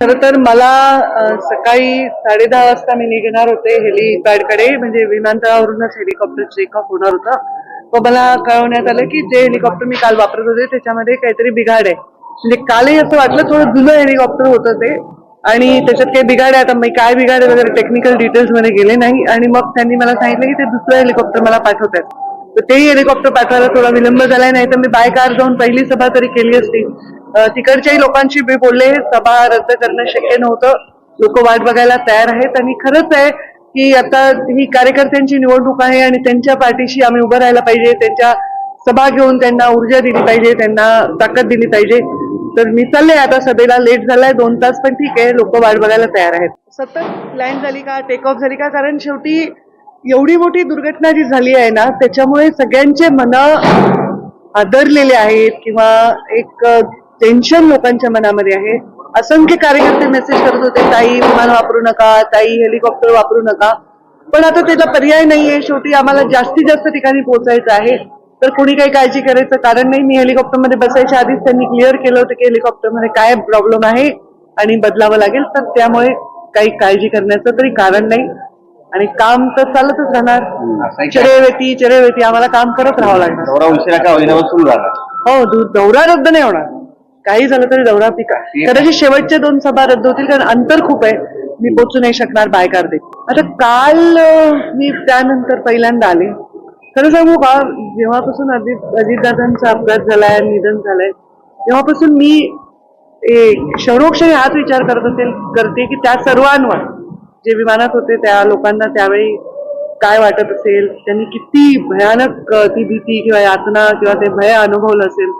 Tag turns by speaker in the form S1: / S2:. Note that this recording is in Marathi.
S1: खरं तर मला सकाळी साडे दहा वाजता मी निघणार होते हेलिपॅडकडे म्हणजे विमानतळावरूनच हेलिकॉप्टर चेकअप होणार होतं. व मला कळवण्यात आलं की जे हेलिकॉप्टर मी काल वापरत होते त्याच्यामध्ये काहीतरी बिघाड आहे. म्हणजे कालही असं वाटलं थोडं जुनं हेलिकॉप्टर होतं ते आणि त्याच्यात काही बिघाड आहे. आता मी काय बिघाड आहे वगैरे टेक्निकल डिटेल्समध्ये गेले नाही. आणि मग त्यांनी मला सांगितलं की ते दुसरं हेलिकॉप्टर मला पाठवतात. तर तेही हेलिकॉप्टर पाठवायला थोडा विलंब झालाय नाही तर मी बाय कार जाऊन पहिली सभा तरी केली असती. तिकडच्याही लोकांशी मी बोलले सभा रद्द करणं शक्य नव्हतं. लोक वाट बघायला तयार आहेत आणि खरंच आहे की आता ही कार्यकर्त्यांची निवडणूक आहे आणि त्यांच्या पाठीशी आम्ही उभं राहायला पाहिजे त्यांच्या सभा घेऊन त्यांना ऊर्जा दिली पाहिजे त्यांना ताकद दिली पाहिजे. तर मी चालले आता सभेला लेट झालाय दोन तास पण ठीक आहे लोक वाट बघायला तयार आहेत. सतत लँड झाली का टेक ऑफ झाली का? कारण शेवटी एवढी मोठी दुर्घटना जी झाली आहे ना त्याच्यामुळे सगळ्यांचे मन आदरलेले आहेत किंवा एक टेन्शन लोकांच्या मनामध्ये आहे. असंख्य कार्यकर्ते मेसेज करत होते ताई विमान वापरू नका ताई हेलिकॉप्टर वापरू नका. पण आता त्याला पर्याय नाहीये. शेवटी आम्हाला जास्तीत जास्त ठिकाणी पोहोचायचं आहे. तर कोणी काही काळजी करायचं कारण नाही. मी हेलिकॉप्टरमध्ये बसायच्या आधीच त्यांनी क्लिअर केलं होतं की हेलिकॉप्टरमध्ये काय प्रॉब्लेम आहे आणि बदलावं लागेल. तर त्यामुळे काही काळजी करण्याचं तरी कारण नाही. आणि काम तर चालतच राहणार? चिरेवेती चिरेवेती. आम्हाला काम करत राहावं लागणार.
S2: दौरा उशिरा का होईना सुरू झाला
S1: हो दौरा रद्द नाही होणार. काही झालं तरी दौरा पिका कदाचित शेवटच्या दोन सभा रद्द होतील कारण अंतर खूप आहे. मी पोचू नाही शकणार बायकार दे आता काल मी त्यानंतर पहिल्यांदा आले. खरं सांगू का जेव्हापासून अजित अजितदादांचा अपघात झालाय निधन झालंय तेव्हापासून मी क्षणोक्षणी हाच विचार करत असेल करते की त्या सर्वांवर जे विमानात होते त्या लोकांना त्यावेळी काय वाटत असेल त्यांनी किती भयानक ती भीती किंवा यातना किंवा ते भय अनुभवलं असेल